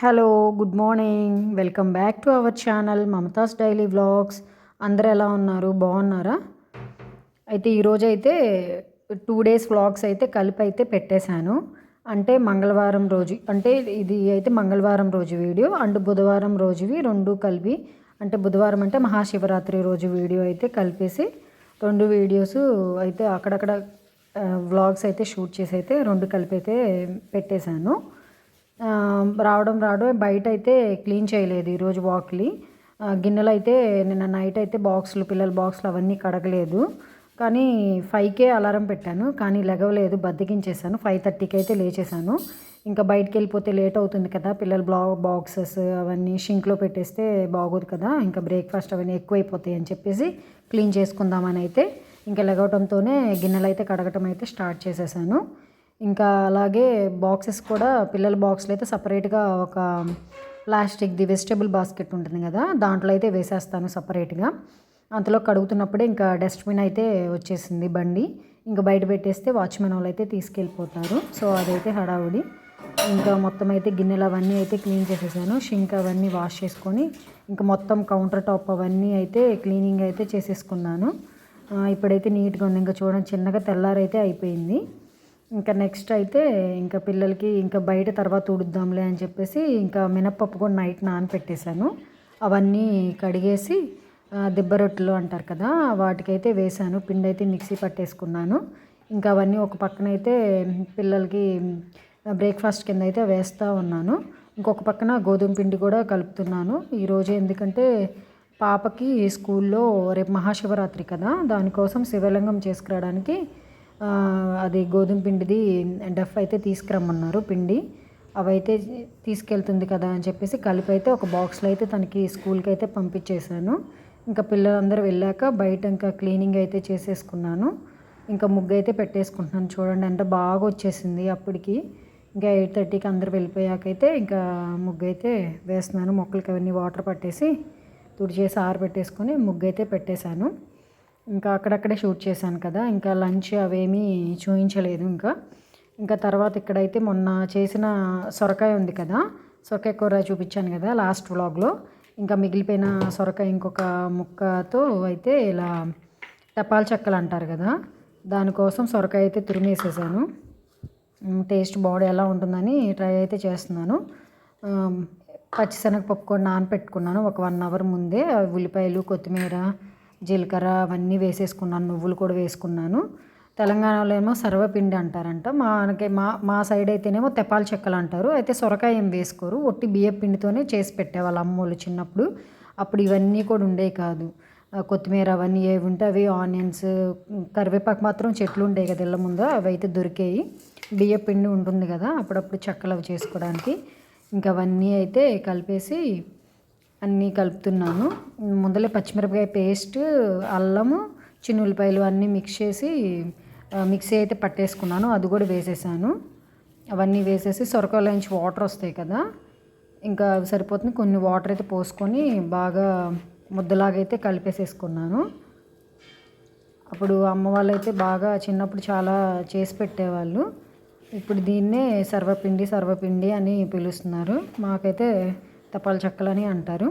Hello good morning. Welcome back to our channel Mamata's daily vlogs. అందరు ఎలా ఉన్నారు? బాగున్నారా? అయితే ఈరోజైతే టూ డేస్ వ్లాగ్స్ అయితే కలిపి అయితే పెట్టేశాను. అంటే మంగళవారం రోజు అంటే ఇది అయితే మంగళవారం రోజు వీడియో అండ్ బుధవారం రోజువి రెండు కలిపి అంటే బుధవారం అంటే మహాశివరాత్రి రోజు వీడియో అయితే కలిపేసి రెండు వీడియోస్ అయితే అక్కడక్కడ వ్లాగ్స్ అయితే షూట్ చేసి అయితే రెండు కలిపి అయితే పెట్టేశాను. రావడం రావడం బయట అయితే క్లీన్ చేయలేదు ఈరోజు వాక్లీ గిన్నెలు అయితే నిన్న నైట్ అయితే బాక్సులు పిల్లల బాక్సులు అవన్నీ కడగలేదు. కానీ ఫైవ్కే అలారం పెట్టాను. కానీ లెగవలేదు బద్దకించేసాను ఫైవ్ థర్టీకి అయితే లేచేసాను ఇంకా బయటికి వెళ్ళిపోతే లేట్ అవుతుంది కదా పిల్లల బ్లా బాక్సెస్ అవన్నీ షింక్లో పెట్టేస్తే బాగోదు కదా ఇంకా బ్రేక్ఫాస్ట్ అవన్నీ ఎక్కువైపోతాయి అని చెప్పేసి క్లీన్ చేసుకుందామని అయితే ఇంకా లెగవటంతోనే గిన్నెలు అయితే కడగటం అయితే స్టార్ట్ చేసేసాను. ఇంకా అలాగే బాక్సెస్ కూడా పిల్లల బాక్స్లో అయితే సపరేట్గా ఒక ప్లాస్టిక్ది వెజిటేబుల్ బాస్కెట్ ఉంటుంది కదా దాంట్లో అయితే వేసేస్తాను సపరేట్గా. అంతలో కడుగుతున్నప్పుడే ఇంకా డస్ట్బిన్ అయితే వచ్చేసింది బండి. ఇంకా బయట పెట్టేస్తే వాచ్మెన్ వాళ్ళు అయితే తీసుకెళ్ళిపోతారు. సో అదైతే హడావుడి. ఇంకా మొత్తం అయితే గిన్నెలు అవన్నీ అయితే క్లీన్ చేసేసాను. షింక్ అవన్నీ వాష్ చేసుకొని ఇంకా మొత్తం కౌంటర్ టాప్ అవన్నీ అయితే క్లీనింగ్ అయితే చేసేసుకున్నాను. ఇప్పుడైతే నీట్గా ఉంది ఇంకా చూడండి చిన్నగా తెల్లారైతే అయిపోయింది. ఇంకా నెక్స్ట్ అయితే ఇంకా పిల్లలకి ఇంకా బయట తర్వాత ఉడుద్దాంలే అని చెప్పేసి ఇంకా మినప్పప్పు కూడా నైట్ నానపెట్టేశాను. అవన్నీ కడిగేసి దిబ్బ రొట్టెలు అంటారు కదా వాటికైతే వేశాను. పిండి అయితే మిక్సీ పట్టేసుకున్నాను. ఇంకా అవన్నీ ఒక పక్కన అయితే పిల్లలకి బ్రేక్ఫాస్ట్ కింద అయితే వేస్తూ ఉన్నాను. ఇంకొక పక్కన గోధుమ పిండి కూడా కలుపుతున్నాను. ఈరోజు ఎందుకంటే పాపకి స్కూల్లో రేపు మహాశివరాత్రి కదా దానికోసం శివలింగం చేసుకురావడానికి అది గోధుమ పిండిది డఫ్ అయితే తీసుకురమ్మన్నారు పిండి. అవైతే తీసుకెళ్తుంది కదా అని చెప్పేసి కలిపి అయితే ఒక బాక్స్లో అయితే తనకి స్కూల్కి అయితే పంపించేశాను. ఇంకా పిల్లలందరూ వెళ్ళాక బయట ఇంకా క్లీనింగ్ అయితే చేసేసుకున్నాను. ఇంకా ముగ్గు అయితే పెట్టేసుకుంటున్నాను. చూడండి అంటే బాగా వచ్చేసింది అప్పటికి. ఇంకా ఎయిట్ థర్టీకి అందరు వెళ్ళిపోయాకైతే ఇంకా ముగ్గు అయితే వేస్తున్నాను. మొక్కలకి అవన్నీ వాటర్ పట్టేసి తుడిచేసి ఆరబెట్టేసుకొని ముగ్గు అయితే పెట్టేశాను. ఇంకా అక్కడక్కడే షూట్ చేశాను కదా ఇంకా లంచ్ అవేమీ చూపించలేదు ఇంకా. ఇంకా తర్వాత ఇక్కడైతే మొన్న చేసిన సొరకాయ ఉంది కదా సొరకాయ కూర చూపించాను కదా లాస్ట్ వ్లాగ్లో. ఇంకా మిగిలిపోయిన సొరకాయ ఇంకొక ముక్కతో అయితే ఇలా టపాల్ చెక్కలు అంటారు కదా దానికోసం సొరకాయ అయితే తురిమేసేసాను. టేస్ట్ బాడీ ఎలా ఉంటుందని ట్రై అయితే చేస్తున్నాను. పచ్చిశనగపప్పు కూడా నానపెట్టుకున్నాను ఒక వన్ అవర్ ముందే ఉల్లిపాయలు కొత్తిమీర జీలకర్ర అవన్నీ వేసేసుకున్నాను నువ్వులు కూడా వేసుకున్నాను. తెలంగాణలో ఏమో సర్వపిండి అంటారంట. మనకి మా మా సైడ్ అయితేనేమో తెపాల చెక్కలు అంటారు. అయితే సొరకాయ ఏం వేసుకోరు. ఒట్టి బియ్యం పిండితోనే చేసి పెట్టేవాళ్ళు అమ్మోళ్ళు చిన్నప్పుడు. అప్పుడు ఇవన్నీ కూడా ఉండేవి కాదు. కొత్తిమీర అవన్నీ ఏవి ఉంటే అవి ఆనియన్స్ కరివేపాకు మాత్రం చెట్లు ఉండేవి కదా ఇళ్ళ ముందు. అవి అయితే దొరికేవి బియ్య పిండి ఉంటుంది కదా అప్పుడప్పుడు చెక్కలు అవి చేసుకోవడానికి. ఇంకా అవన్నీ అయితే కలిపేసి అన్నీ కలుపుతున్నాను. ముందలే పచ్చిమిరపకాయ పేస్ట్ అల్లము చిన్న ఉల్లిపాయలు అన్నీ మిక్స్ చేసి మిక్సీ అయితే పట్టేసుకున్నాను. అది కూడా వేసేసాను. అవన్నీ వేసేసి సొరకాయల నుంచి వాటర్ వస్తాయి కదా ఇంకా అవి సరిపోతుంది. కొన్ని వాటర్ అయితే పోసుకొని బాగా ముద్దలాగైతే కలిపేసేసుకున్నాను. అప్పుడు అమ్మ వాళ్ళైతే అయితే బాగా చిన్నప్పుడు చాలా చేసి పెట్టేవాళ్ళు. ఇప్పుడు దీన్నే సర్వపిండి సర్వపిండి అని పిలుస్తున్నారు. మాకైతే తపాల చెక్కలని అంటారు.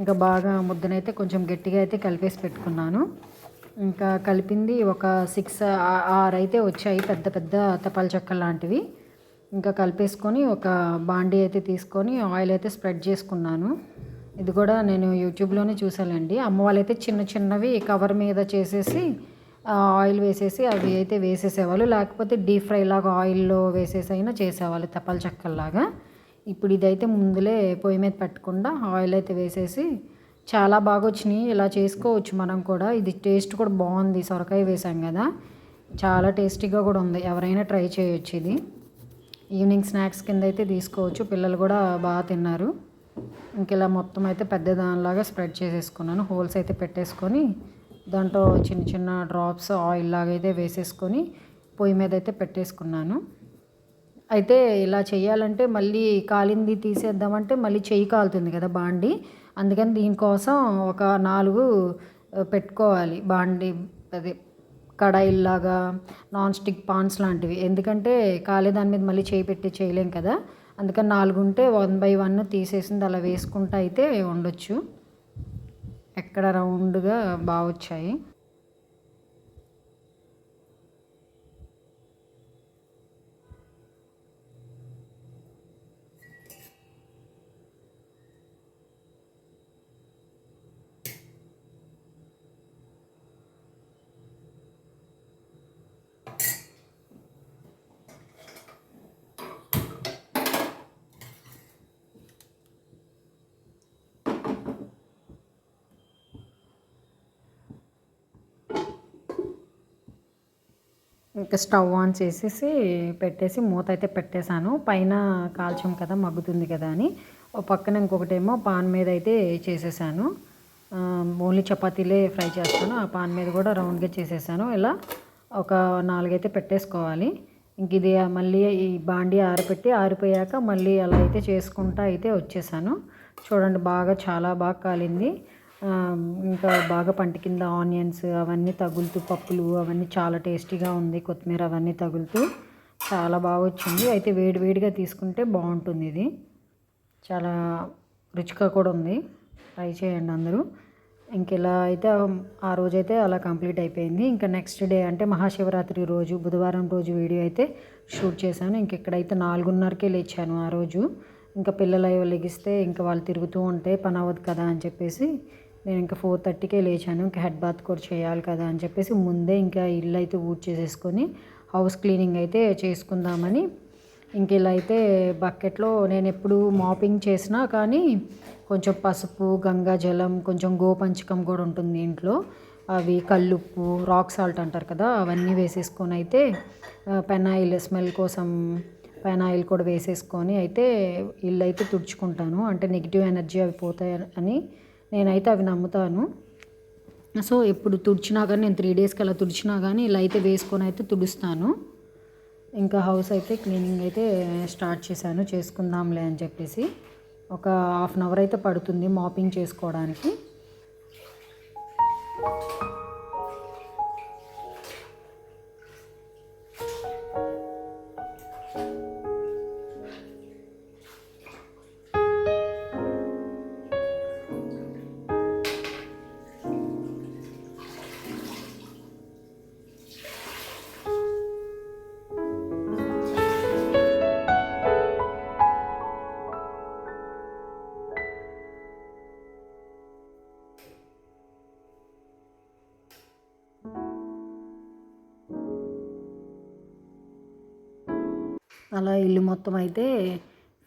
ఇంకా బాగా ముద్దనైతే కొంచెం గట్టిగా అయితే కలిపేసి పెట్టుకున్నాను. ఇంకా కలిపింది ఒక సిక్స్ ఆరు అయితే వచ్చాయి పెద్ద పెద్ద తపాల చెక్కలు లాంటివి. ఇంకా కలిపేసుకొని ఒక బాండీ అయితే తీసుకొని ఆయిల్ అయితే స్ప్రెడ్ చేసుకున్నాను. ఇది కూడా నేను యూట్యూబ్లోనే చూసానండి అమ్మ వాళ్ళైతే చిన్న చిన్నవి కవర్ మీద చేసేసి ఆయిల్ వేసేసి అవి అయితే వేసేసేవాళ్ళు. లేకపోతే డీప్ ఫ్రై లాగా ఆయిల్లో వేసేసి అయినా చేసేవాళ్ళు తపాల చెక్కల్లాగా. ఇప్పుడు ఇదైతే ముందులే పొయ్యి మీద పెట్టకుండా ఆయిల్ అయితే వేసేసి చాలా బాగా వచ్చినాయి ఇలా చేసుకోవచ్చు మనం కూడా. ఇది టేస్ట్ కూడా బాగుంది. సొరకాయ వేసాం కదా. చాలా టేస్టీగా కూడా ఉంది. ఎవరైనా ట్రై చేయొచ్చు ఇది. ఈవినింగ్ స్నాక్స్ కింద అయితే తీసుకోవచ్చు. పిల్లలు కూడా బాగా తిన్నారు. ఇంక ఇలా మొత్తం అయితే పెద్ద దానిలాగా స్ప్రెడ్ చేసేసుకున్నాను. హోల్స్ అయితే పెట్టేసుకొని దాంట్లో చిన్న చిన్న డ్రాప్స్ ఆయిల్ లాగా అయితే వేసేసుకొని పొయ్యి మీద అయితే పెట్టేసుకున్నాను. అయితే ఇలా చేయాలంటే మళ్ళీ కాలింది తీసేద్దామంటే మళ్ళీ చెయ్యి కాలుతుంది కదా బాండి. అందుకని దీనికోసం ఒక నాలుగు పెట్టుకోవాలి. బాండి అదే కడాయిల్లాగా నాన్ స్టిక్ పాన్స్ లాంటివి. ఎందుకంటే కాలే దాని మీద మళ్ళీ చేయి పెట్టి చేయలేం కదా. అందుకని నాలుగు ఉంటే వన్ బై వన్ తీసేసింది అలా వేసుకుంటూ అయితే ఉండొచ్చు. ఎక్కడ రౌండ్గా బాగా వచ్చాయి ఇంకా స్టవ్ ఆన్ చేసేసి పెట్టేసి మూత అయితే పెట్టేశాను. పైన కాల్చం కదా మగ్గుతుంది కదా అని. ఓ పక్కన ఇంకొకటేమో పాన్ మీద అయితే చేసేసాను. ఓన్లీ చపాతీలే ఫ్రై చేస్తాను. ఆ పాన్ మీద కూడా రౌండ్గా చేసేసాను. ఇలా ఒక నాలుగైతే పెట్టేసుకోవాలి. ఇంక ఇది మళ్ళీ ఈ బాండి ఆరిపెట్టి ఆరిపోయాక మళ్ళీ అలా అయితే చేసుకుంటా అయితే వచ్చేసాను. చూడండి బాగా చాలా బాగా కాలింది. ఇంకా బాగా పంట కింద ఆనియన్స్ అవన్నీ తగులుతూ పప్పులు అవన్నీ చాలా టేస్టీగా ఉంది కొత్తిమీర అవన్నీ తగులుతూ. చాలా బాగా వచ్చింది. అయితే వేడి వేడిగా తీసుకుంటే బాగుంటుంది ఇది. చాలా రుచిగా కూడా ఉంది. ట్రై చేయండి అందరూ. ఇంక ఇలా అయితే ఆ రోజైతే అలా కంప్లీట్ అయిపోయింది. ఇంకా నెక్స్ట్ డే అంటే మహాశివరాత్రి రోజు బుధవారం రోజు వీడియో అయితే షూట్ చేశాను. ఇంక ఇక్కడైతే నాలుగున్నరకే లేచాను ఆ రోజు. ఇంకా పిల్లలు అవి లెగిస్తే ఇంకా వాళ్ళు తిరుగుతూ ఉంటే పని అవ్వదు కదా అని చెప్పేసి నేను ఇంకా ఫోర్ థర్టీకే లేచాను ఇంకా హెడ్ బాత్ కూడా చేయాలి కదా అని చెప్పేసి ముందే ఇంకా ఇల్లు అయితే ఊడ్ చేసేసుకొని హౌస్ క్లీనింగ్ అయితే చేసుకుందామని ఇంక ఇలా అయితే బకెట్లో నేను ఎప్పుడు మాపింగ్ చేసినా కానీ కొంచెం పసుపు గంగా జలం కొంచెం గోపంచకం కూడా ఉంటుంది ఇంట్లో. అవి కల్లుప్పు రాక్ సాల్ట్ అంటారు కదా అవన్నీ వేసేసుకొని అయితే పెనాయిల్ స్మెల్ కోసం పెనాయిల్ కూడా వేసేసుకొని అయితే ఇల్లు అయితే తుడుచుకుంటాను. అంటే నెగిటివ్ ఎనర్జీ అవి పోతాయి అని నేనైతే అవి నమ్ముతాను. సో ఎప్పుడు తుడిచినా కానీ నేను త్రీ డేస్కి అలా తుడిచినా కానీ ఇలా అయితే వేసుకొని అయితే తుడుస్తాను. ఇంకా హౌస్ అయితే క్లీనింగ్ అయితే స్టార్ట్ చేశాను. చేసుకుందాంలే అని చెప్పేసి ఒక హాఫ్ అన్ అవర్ అయితే పడుతుంది మాపింగ్ చేసుకోవడానికి. అలా ఇల్లు మొత్తం అయితే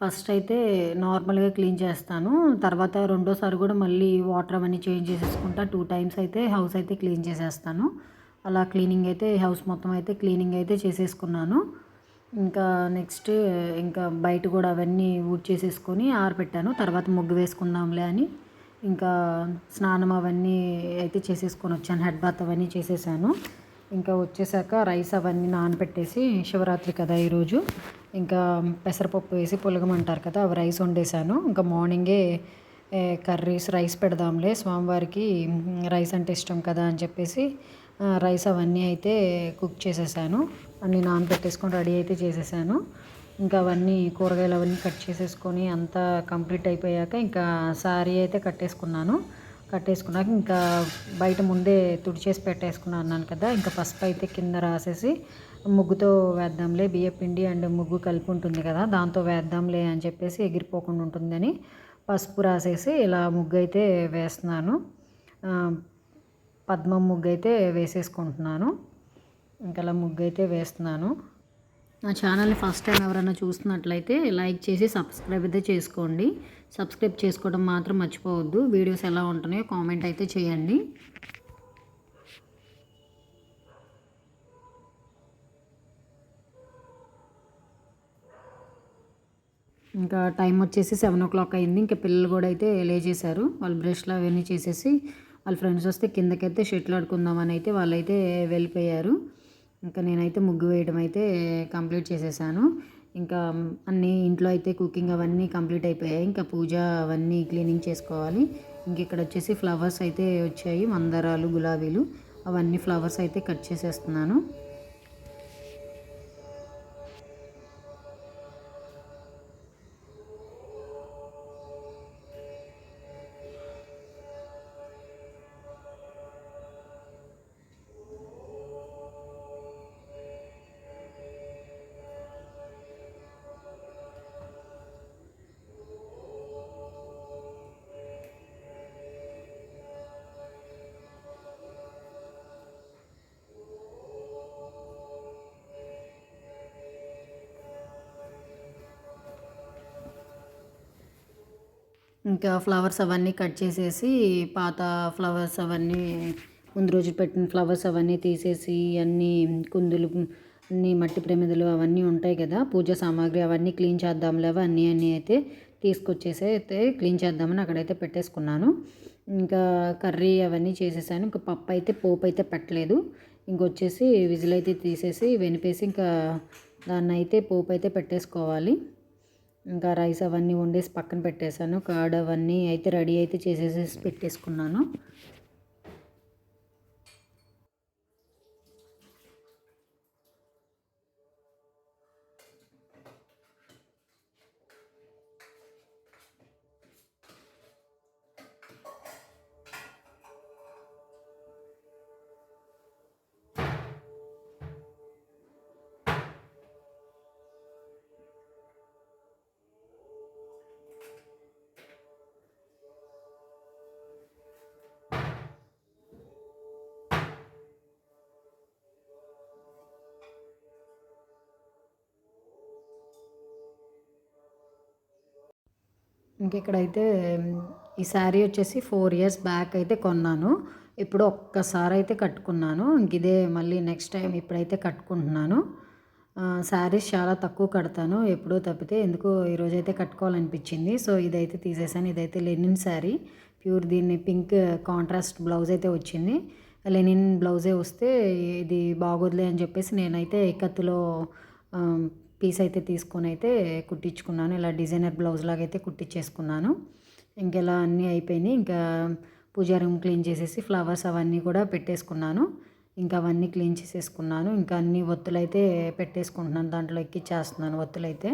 ఫస్ట్ అయితే నార్మల్గా క్లీన్ చేస్తాను. తర్వాత రెండోసారి కూడా మళ్ళీ వాటర్ అవన్నీ చేంజ్ చేసేసుకుంటా టూ టైమ్స్ అయితే హౌస్ అయితే క్లీన్ చేసేస్తాను. అలా క్లీనింగ్ అయితే హౌస్ మొత్తం అయితే క్లీనింగ్ అయితే చేసేసుకున్నాను. ఇంకా నెక్స్ట్ ఇంకా బయట కూడా అవన్నీ ఊడ్ చేసేసుకొని ఆరబెట్టాను తర్వాత ముగ్గు వేసుకుందాంలే అని ఇంకా స్నానం అవన్నీ అయితే చేసేసుకొని వచ్చాను. హెడ్ బాత్ అవన్నీ చేసేసాను. ఇంకా వచ్చేసాక రైస్ అవన్నీ నానబెట్టేసి శివరాత్రి కదా ఈరోజు. ఇంకా పెసరపప్పు వేసి పులగమంటారు కదా అవి రైస్ వండేసాను ఇంకా మార్నింగే కర్రీస్ రైస్ పెడదాంలే స్వామివారికి రైస్ అంటే ఇష్టం కదా అని చెప్పేసి రైస్ అవన్నీ అయితే కుక్ చేసేసాను. అన్నీ నానబెట్టేసుకొని రెడీ అయితే చేసేసాను. ఇంకా అవన్నీ కూరగాయలు అవన్నీ కట్ చేసేసుకొని అంతా కంప్లీట్ అయిపోయాక ఇంకా శారీ అయితే కట్టేసుకున్నాను. కట్టేసుకున్నాక ఇంకా బయట ముందే తుడిచేసి పెట్టేసుకున్నాను అన్నాను కదా ఇంకా పసుపు అయితే కింద రాసేసి ముగ్గుతో వేద్దాంలే బియ్య పిండి అండ్ ముగ్గు కలిపి ఉంటుంది కదా దాంతో వేద్దాంలే అని చెప్పేసి ఎగిరిపోకుండా ఉంటుందని పసుపు రాసేసి ఇలా ముగ్గు అయితే వేస్తున్నాను. పద్మం ముగ్గు అయితే వేసేసుకుంటున్నాను. ఇంకా అలా ముగ్గు అయితే వేస్తున్నాను. నా ఛానల్ని ఫస్ట్ టైం ఎవరైనా చూస్తున్నట్లయితే లైక్ చేసి సబ్స్క్రైబ్ అయితే చేసుకోండి. సబ్స్క్రైబ్ చేసుకోవడం మాత్రం మర్చిపోవద్దు. వీడియోస్ ఎలా ఉంటున్నాయో కామెంట్ అయితే చేయండి. ఇంకా టైం వచ్చేసి సెవెన్ ఓ క్లాక్ అయింది. ఇంకా పిల్లలు కూడా అయితే లేచేశారు. వాళ్ళు బ్రష్లు అవన్నీ చేసేసి వాళ్ళ ఫ్రెండ్స్ వస్తే కిందకైతే షెటిల్ ఆడుకుందామని అయితే వాళ్ళైతే వెళ్ళిపోయారు. ఇంకా నేనైతే ముగ్గు వేయడం అయితే కంప్లీట్ చేసేసాను. ఇంకా అన్నీ ఇంట్లో అయితే కుకింగ్ అవన్నీ కంప్లీట్ అయిపోయాయి. ఇంకా పూజ అవన్నీ క్లీనింగ్ చేసుకోవాలి. ఇంక ఇక్కడ వచ్చేసి ఫ్లవర్స్ అయితే వచ్చాయి. మందారాలు గులాబీలు అవన్నీ ఫ్లవర్స్ అయితే కట్ చేసేస్తున్నాను. ఇంకా ఫ్లవర్స్ అవన్నీ కట్ చేసేసి పాత ఫ్లవర్స్ అవన్నీ ముందు రోజు పెట్టిన ఫ్లవర్స్ అవన్నీ తీసేసి అన్నీ కుందులు అన్ని మట్టి ప్రమిదలు అవన్నీ ఉంటాయి కదా పూజ సామాగ్రి అవన్నీ క్లీన్ చేద్దాంలే అన్నీ అన్నీ అయితే తీసుకొచ్చేసి అయితే క్లీన్ చేద్దామని అక్కడైతే పెట్టేసుకున్నాను. ఇంకా కర్రీ అవన్నీ చేసేసాను. ఇంకా పప్పు అయితే పోపు అయితే పెట్టలేదు. ఇంకొచ్చేసి విజిల్ అయితే తీసేసి వెనిపేసి ఇంకా దాన్ని అయితే పోపు అయితే పెట్టేసుకోవాలి. ఇంకా రైస్ అవన్నీ వండేసి పక్కన పెట్టేశాను. కర్డ్ అవన్నీ అయితే రెడీ అయితే చేసేసి పెట్టేసుకున్నాను. ఇంకెక్కడైతే ఈ శారీ వచ్చేసి ఫోర్ ఇయర్స్ బ్యాక్ అయితే కొన్నాను. ఇప్పుడు ఒక్కసారి అయితే కట్టుకున్నాను. ఇంక ఇదే మళ్ళీ నెక్స్ట్ టైం ఇప్పుడైతే కట్టుకుంటున్నాను. శారీస్ చాలా తక్కువ కడతాను. ఎప్పుడో తప్పితే ఎందుకు ఈరోజైతే కట్టుకోవాలనిపించింది. సో ఇదైతే తీసేసాను. ఇదైతే లెనిన్ శారీ. ప్యూర్ దీన్ని పింక్ కాంట్రాస్ట్ బ్లౌజ్ అయితే వచ్చింది. లెనిన్ బ్లౌజే వస్తే ఇది బాగోదులే అని చెప్పేసి నేనైతే కత్తిలో పీస్ అయితే తీసుకొని అయితే కుట్టించుకున్నాను. ఇలా డిజైనర్ బ్లౌజ్ లాగా అయితే కుట్టించేసుకున్నాను. ఇంకెలా అన్నీ అయిపోయినాయి. ఇంకా పూజా రూమ్ క్లీన్ చేసేసి ఫ్లవర్స్ అవన్నీ కూడా పెట్టేసుకున్నాను. ఇంకా అవన్నీ క్లీన్ చేసేసుకున్నాను. ఇంకా అన్ని ఒత్తులు అయితే పెట్టేసుకుంటున్నాను. దాంట్లో ఎక్కిచ్చేస్తున్నాను ఒత్తులైతే.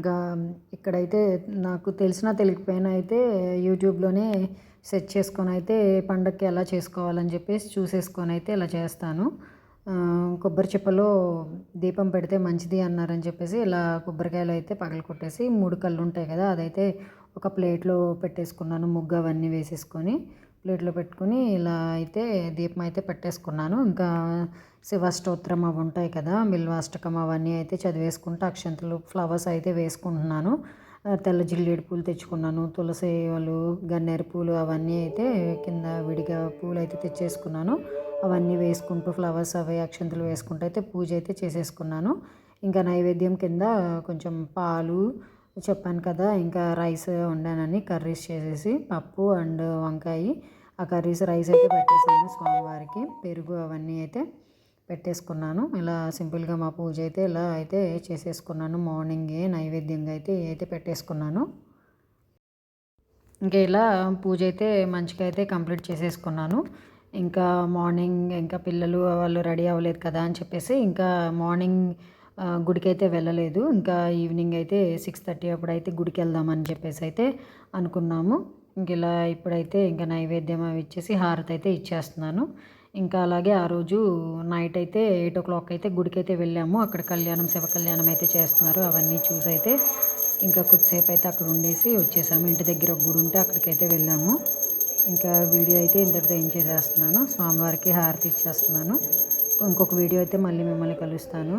ఇంకా ఇక్కడైతే నాకు తెలిసినా తెలియకపోయినా అయితే యూట్యూబ్లోనే సెర్చ్ చేసుకొని అయితే పండగకి ఎలా చేసుకోవాలని చెప్పేసి చూసేసుకొని అయితే ఇలా చేస్తాను. కొబ్బరి చెప్పలో దీపం పెడితే మంచిది అన్నారని చెప్పేసి ఇలా కొబ్బరికాయలు అయితే పగల కొట్టేసి మూడు కళ్ళు ఉంటాయి కదా అదైతే ఒక ప్లేట్లో పెట్టేసుకున్నాను ముగ్గు అవన్నీ వేసేసుకొని. ప్లేట్లో పెట్టుకుని ఇలా అయితే దీపం అయితే పెట్టేసుకున్నాను. ఇంకా శివస్తోత్రం అవి ఉంటాయి కదా బిల్వాష్టకం అవన్నీ అయితే చదివేసుకుంటూ అక్షంతలు ఫ్లవర్స్ అయితే వేసుకుంటున్నాను. తెల్ల జిల్లేడు పూలు తెచ్చుకున్నాను తులసి వాళ్ళు గన్నేరు పూలు అవన్నీ అయితే కింద విడిగా పూలు అయితే తెచ్చేసుకున్నాను. అవన్నీ వేసుకుంటూ ఫ్లవర్స్ అవి అక్షంతలు వేసుకుంటూ అయితే పూజ అయితే చేసేసుకున్నాను. ఇంకా నైవేద్యం కింద కొంచెం పాలు చెప్పాను కదా ఇంకా రైస్ వండానని కర్రీస్ చేసేసి పప్పు అండ్ వంకాయ. ఆ కర్రీస్ రైస్ అయితే పెట్టేశాను స్వామివారికి. పెరుగు అవన్నీ అయితే పెట్టేసుకున్నాను. ఇలా సింపుల్గా మా పూజ అయితే ఇలా అయితే చేసేసుకున్నాను. మార్నింగే నైవేద్యంగా అయితే అయితే పెట్టేసుకున్నాను. ఇంకా ఇలా పూజ అయితే మంచిగా అయితే కంప్లీట్ చేసేసుకున్నాను. ఇంకా మార్నింగ్ ఇంకా పిల్లలు వాళ్ళు రెడీ అవ్వలేదు కదా అని చెప్పేసి ఇంకా మార్నింగ్ గుడికైతే వెళ్ళలేదు. ఇంకా ఈవినింగ్ అయితే సిక్స్ థర్టీ అప్పుడు అయితే గుడికి వెళ్దామని చెప్పేసి అయితే అనుకున్నాము. ఇంక ఇలా ఇప్పుడైతే ఇంకా నైవేద్యం అవి ఇచ్చేసి హారతి అయితే ఇచ్చేస్తున్నాను. ఇంకా అలాగే ఆ రోజు నైట్ అయితే ఎయిట్ ఓ క్లాక్ అయితే గుడికైతే వెళ్ళాము. అక్కడ కళ్యాణం శివ కళ్యాణం అయితే చేస్తున్నారు. అవన్నీ చూసి అయితే ఇంకా కొద్దిసేపు అయితే అక్కడ ఉండేసి వచ్చేసాము. ఇంటి దగ్గర ఒక గుడి ఉంటే అక్కడికైతే వెళ్ళాము. ఇంకా వీడియో అయితే ఇంతటితో ఏం చేసేస్తున్నాను. స్వామివారికి హారతి ఇచ్చేస్తున్నాను. ఇంకొక వీడియో అయితే మళ్ళీ మిమ్మల్ని కలుస్తాను.